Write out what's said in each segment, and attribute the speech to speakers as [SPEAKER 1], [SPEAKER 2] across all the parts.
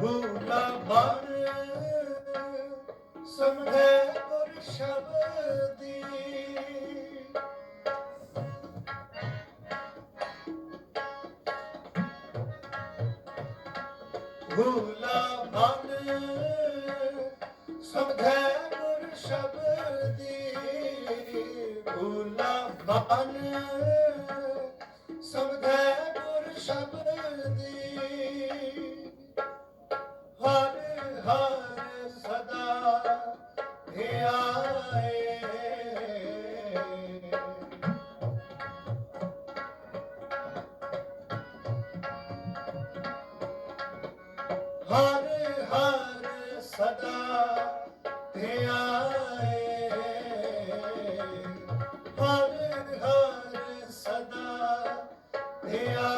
[SPEAKER 1] ਭੂਲਾ ਬਣ ਸਮਝੇ ਗੁਰ ਸ਼ਬਦੀ ਭੂਲਾ ਬਣ ਸਮਝੇ ਗੁਰ ਸ਼ਬਦੀ ਭੂਲਾ ਬਣ ਸਮਝੇ Hey, uh,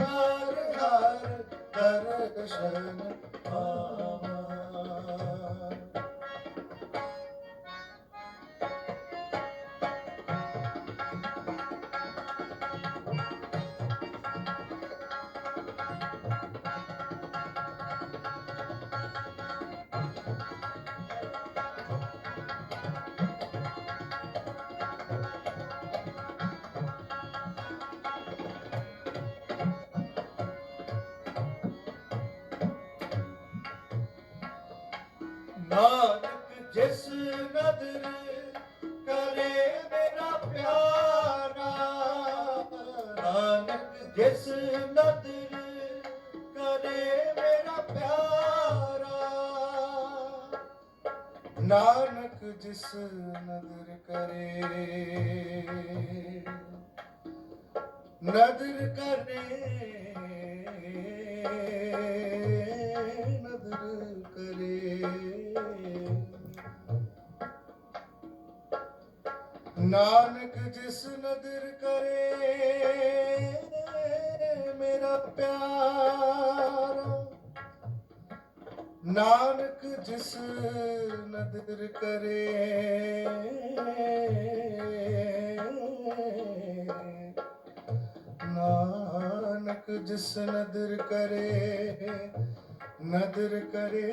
[SPEAKER 1] हर हर दर्शन आ ਨਾਨਕ ਜਿਸ ਨਦਰ ਕਰੇ ਮੇਰਾ ਪਿਆਰਾ ਨਾਨਕ ਜਿਸ ਨਦਰ ਕਰੇ ਮੇਰਾ ਪਿਆਰਾ ਨਾਨਕ ਜਿਸ ਨਦਰ ਕਰੇ ਨਦਰ ਕਰੇ ਨਦਰ ਕਰੇ ਨਾਨਕ ਜਿਸ ਨਦਰ ਕਰੇ, ਮੇਰਾ ਪਿਆਰਾ। ਨਾਨਕ ਜਿਸ ਨਦਰ ਕਰੇ, ਨਾਨਕ ਜਿਸ ਨਦਰ ਕਰੇ ਨਦਰ ਕਰੇ।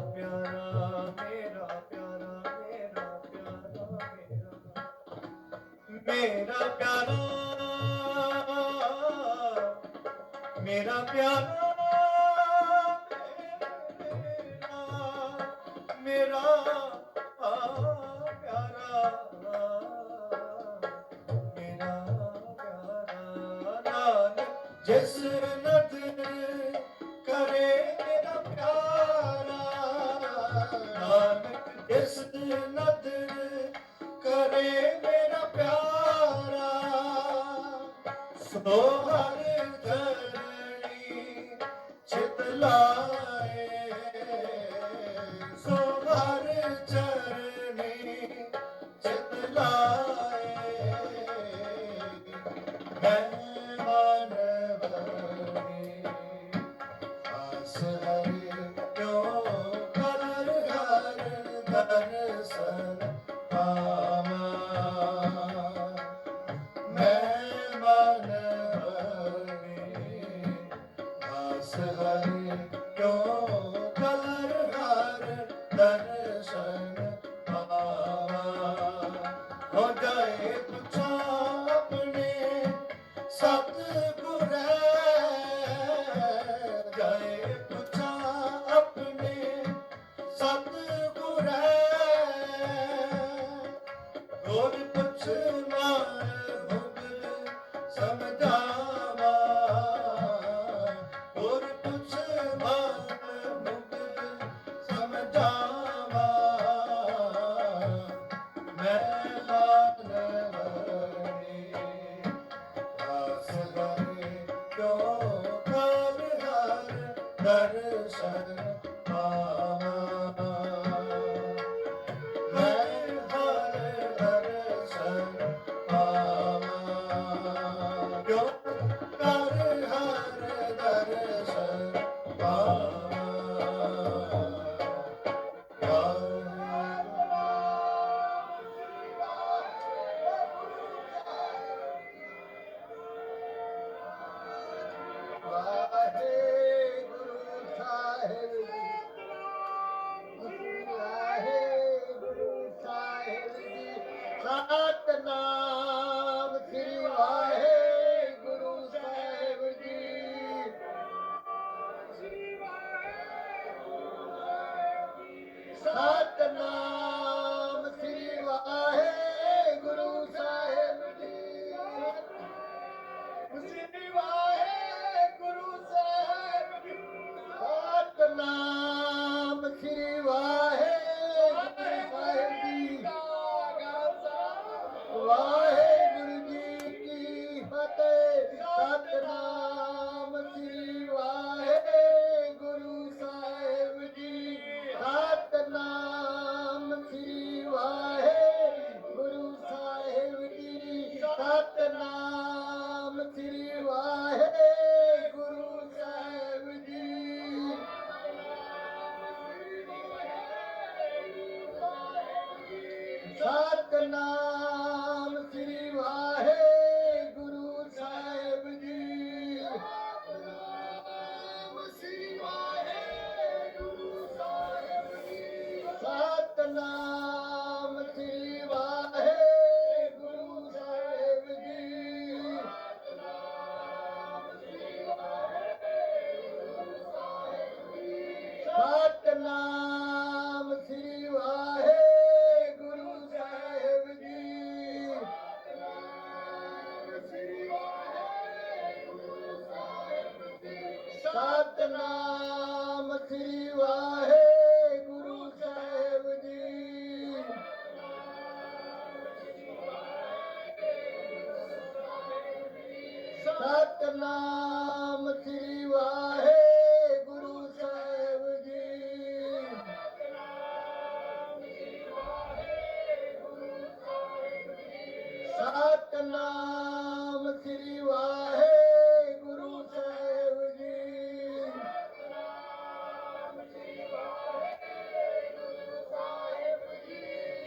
[SPEAKER 1] ਪਿਆਰਾ, ਮੇਰਾ ਪਿਆਰਾ ਮੇਰਾ ਪਿਆਰਾ ਮੇਰਾ ਪਿਆਰਾ। ਮੇਰਾ ਪਿਆਰਾ ਮੇਰਾ ਪਿਆਰਾ ਮੇਰਾ ਪਿਆਰਾ। ਜਿਸ ਨਦਰ ਲਾਏ। ਸੋ ਹਰ ਚਰਨੀ ਚਿਤ ਲਾਏ। ਮੈਂ ਮਨਵਰੀ ਆਸ ਹਰੀ ਕਿਉ ਕਰ ਹਰ ਦਰਸਨ
[SPEAKER 2] ਆ Satnam Allah. ਸਤਨਾਮ ਸ੍ਰੀ ਵਾਹਿਗੁਰੂ।